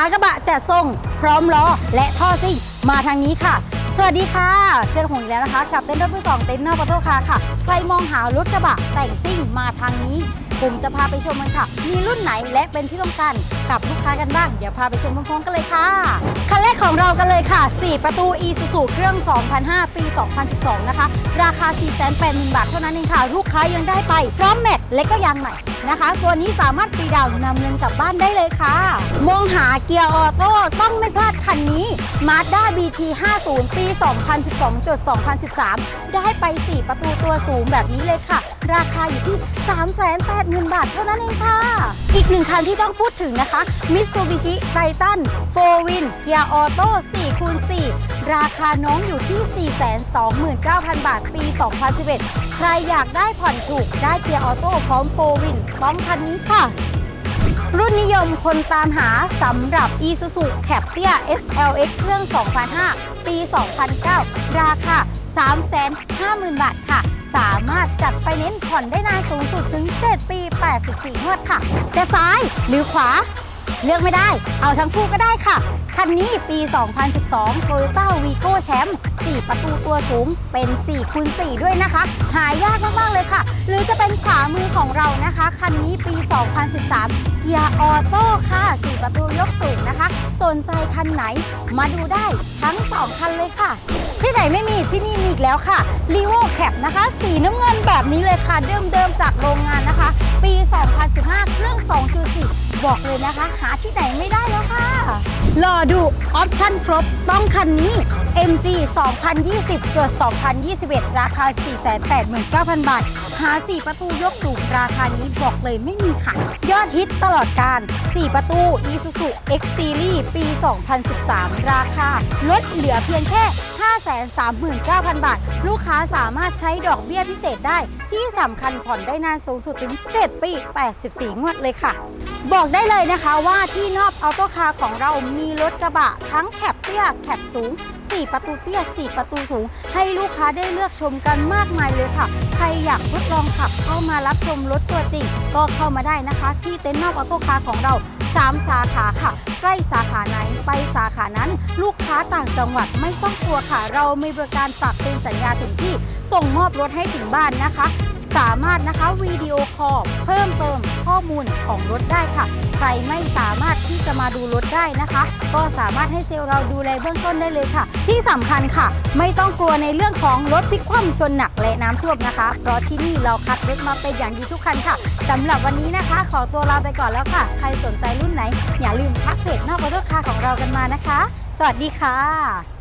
ากระบะจัดทรงพร้อมล้อและท่อซิ่งมาทางนี้ค่ะ สวัสดีค่ะ เจอผมอีกแล้วนะคะ กับเต็นท์รถมือสองเต็นท์นอกประตูคาร์ค่ะ ใครมองหารถกระบะแต่งซิ่งมาทางนี้ผมจะพาไปชมกันค่ะ มีรุ่นไหนและเป็นที่ต้องการกับลูกค้ากันบ้าง เดี๋ยวพาไปชมพร้อมๆกันเลยค่ะ คันแรกของเรากันเลยค่ะ 4 ประตู Isuzu เครื่อง 2005 ปี 2012 นะคะ ราคา 480,000 บาทเท่านั้นเองค่ะ ลูกค้ายังได้ไป พร้อมแม็กและก็ยางใหม่ นะคะ ตัวนี้สามารถฟรีดาวน์นำเงินกลับบ้านได้เลยค่ะ มองหาเกียร์ออโต้ต้องไม่พลาดคันนี้ Mazda BT 50ปี 2012จด2013 ได้ไป 4 ประตูตัวสูงแบบนี้เลยค่ะ ราคาอยู่ที่ 380,000 บาทเท่านั้นเองค่ะ อีกหนึ่งคันที่ต้องพูดถึงนะคะ Mitsubishi Titan 4 Win เกียร์ออโต้4คูณ4ราคาน้องอยู่ที่ 429,000 บาทปี 2011 ใครอยากได้ผ่อนถูกได้เกียร์ออโต้พร้อม4 Win ต้องคันนี้ค่ะ รุ่นนิยมคนตามหาสำหรับ Isuzu c a p t i a SLX เครื่อง 2005 ปี 2009 ราคา 350,000 บาทค่ะ สามารถจัดไฟแนนผ่อนได้นานสูงสุดถึง 7 ปี 84งวดค่ะ จะซ้ายหรือขวา เลือกไม่ได้ เอาทั้งคู่ก็ได้ค่ะ คันนี้ปี 2012 Toyota Vigo Champ 4 ประตูตัวสูงเป็น 4คูณ4ด้วยนะคะ หายากมาก ๆ เลยค่ะ หรือจะเป็นขวามือของเรานะคะ คันนี้ปี 2013 เกียร์ออโต้ค่ะ 4 ประตูยกสูงนะคะ สนใจคันไหนมาดูได้ทั้ง 2 คันเลยค่ะ ที่ไหนไม่มีที่นี่มีอีกแล้วค่ะ r e v o Cap นะคะ สีน้ำเงินแบบนี้เลยค่ะเดิมๆจากโรงงานนะคะ ปี 2015 เครื่อง 2.4 บอกเลยนะคะ หาที่ไหนไม่ได้แล้วค่ะรอดูออปชั่นครบ ต้องคันนี้ MG 2020 เกิด 2021 ราคา 489,000 บาท หา 4 ประตูยกสูงราคานี้บอกเลยไม่มีค่ะยอดฮิตตลอดการ 4 ประตู Isuzu X Series ปี 2013 ราคา ลดเหลือเพียงแค่ 539,000 บาท ลูกค้าสามารถใช้ดอกเบี้ยพิเศษได้ ที่สำคัญผ่อนได้นานสูงสุดถึง 7 ปี 84 งวดเลยค่ะ บอกได้เลยนะคะว่าที่นอกออโต้คาร์ของเรามีรถกระบะทั้งแคปเตี้ยแคปสูง 4 ประตูเตี้ย 4 ประตูสูง ให้ลูกค้าได้เลือกชมกันมากมายเลยค่ะ ใครอยากทดลองขับเข้ามารับชมรถตัวจริง ก็เข้ามาได้นะคะ ที่เต็นท์นอกออโต้คาร์ของเรา 3 สาขาค่ะ ใกล้สาขาไหนไปสาขานั้น ลูกค้าต่างจังหวัดไม่ต้องกลัวค่ะ เรามีบริการฝากเป็นสัญญาถึงที่ ส่งมอบรถให้ถึงบ้านนะคะ สามารถนะคะวิดีโอคอลเพิ่มเติม อมูลของรถได้ค่ะ ใครไม่สามารถที่จะมาดูรถได้นะคะ ก็สามารถให้เซลล์เราดูแลเบื้องต้นได้เลยค่ะ ที่สำคัญค่ะ ไม่ต้องกลัวในเรื่องของรถพลิกคว่ำชนหนักและน้ำท่วมนะคะ เพราะที่นี่เราคัดรถมาเป็นอย่างดีทุกคันค่ะสำหรับวันนี้นะคะ ขอตัวลาไปก่อนแล้วค่ะ ใครสนใจรุ่นไหน อย่าลืมทักเพจนอกรถคาของเรากันมานะคะ สวัสดีค่ะ